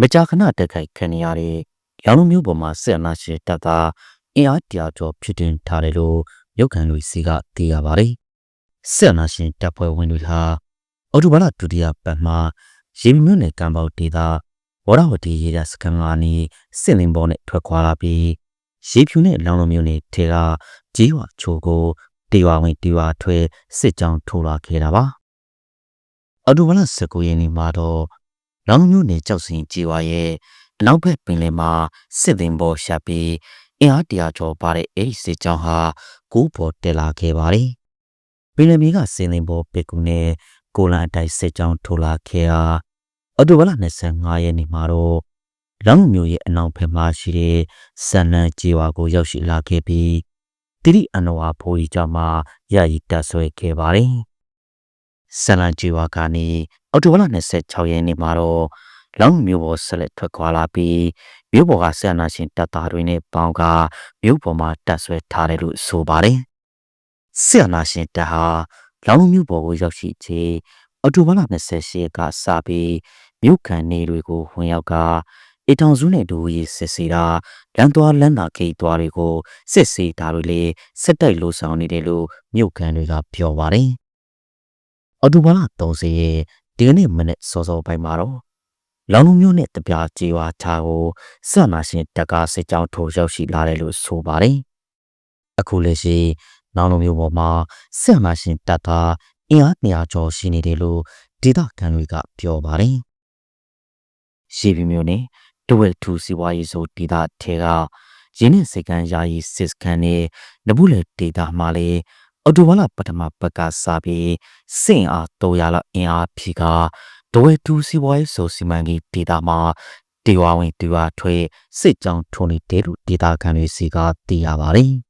မကြာခဏတက်ခိုက်ခံနေရတဲ့ရောင်လုံးမျိုးပေါ်မှာဆက်အနာရှင်တပ်သားအင်အားတရာကျော်ဖြစ်တင်ထားတယ်လို့ရုပ်ခံလူစီကသိရပါတယ်။ဆက်အနာရှင်တပ်ဖွဲ့ဝင်တွေဟာအော်တိုဘာလဒုတိယပတ်မှာရေမြမြို့နယ်ကံပေါဒေသဝရဝတီရေဒါစကန်ကနေစစ်လင်းပေါ်နဲ့ထွက်ခွာလာပြီးရေဖြူနဲ့လောင်လုံးမျိုးနယ်ထဲကကြီးဝါချိုကိုတေဝဝင်တေဝထွဲစစ်ကြောင်းထိုးလာခဲ့တာပါ။အော်တိုဘာလ19ရက်နေ့မှာတော့ လောင်လုံးမျိုးနယ်ကြောက်စင်ကြီးဝါရဲ့အနောက်ဘက်ပင်လယ်မှာစစ်လင်းပေါ်ရှာပြီးအင်အားတရာကျော်ပါတဲ့အဲ့ဒီစစ်ကြောင်းဟာကူးပေါ်တက်လာခဲ့ပါတယ်။ပင်လယ်မြေကစင်လင်းပေါ်ပစ်ကူနဲ့ကိုလန်အတိုက်စစ်ကြောင်းထိုးလာခဲ့တာအော်တိုဘာလ25ရက်နေ့မှာတော့လောင်မျိုးရဲ့အနောက်ဘက်မှာရှိတဲ့ဆန်နန်ကြေဝါကိုရောက်ရှိလာခဲ့ပြီးတိရိအနဝါဖိုးကြီးကျောင်းမှာရည်တက်ဆွဲခဲ့ပါတယ်။ဆန်နန်ကြေဝါကနေ အော်တိုဘာလ26ရက်နေ့မှာတော့လောင်မျိုးပေါ်ဆက်လက်ထွက်ခွာလာပြီးမြို့ပေါ်ကဆန္ဒရှင်တပ်သားတွေနဲ့ပေါင်းကမြို့ပေါ်မှာတက်ဆွဲထားတယ်လို့ဆိုပါတယ်။ဆန္ဒရှင်တပ်ဟာလောင်မြို့ပေါ်ကိုရောက်ရှိခြင်းအော်တိုဘာလ28ကစပြီးမြို့ခံနေတွေကိုဝင်ရောက်ကအေတောင်စုနဲ့ဒူရီစစ်စီတာလမ်းသွားလမ်းသာခိတ်သွားတွေကိုစစ်စီတာတွေလေစစ်တိုက်လို့ဆောင်နေတယ်လို့မြို့ခံတွေကပြောပါတယ်။အော်တိုဘာလ30ရက် ဒီကနေ့မနေ့စောစောပိုင်းမှာတော့လောင်လုံးမျိုးနဲ့တပြားကြေဝါချာကိုစနာရှင်တက်ကားစစ်ကြောင်းထိုးရောက်ရှိလာတယ်လို့ဆိုပါတယ်။အခုလက်ရှိလောင်လုံးမျိုးပေါ်မှာစနာရှင်တက်သားအင်အား200ကျော်ရှိနေတယ်လို့ဒေသခံတွေကပြောပါတယ်။ရှေးပြမျိုးနဲ့တဝက်ထူစီဝါရေးဆိုဒေသထဲကရင်းနှင့်စိတ်ကန်းယာယီစစ်စခန်းနဲ့နဘူးလေဒေသမှာလေ အော်တိုဘာလပထမပတ်ကစားပြီးစင်အား300လောက်အင်အားဖြီကဒဝဲတူစီပွားရေးဆိုစီမံကိန်းဒေတာမှာတေဝါဝင်တေဝါထွေစစ်ကြောင်းထုံနေတယ်လို့ဒေတာခံတွေစီကသိရပါတယ်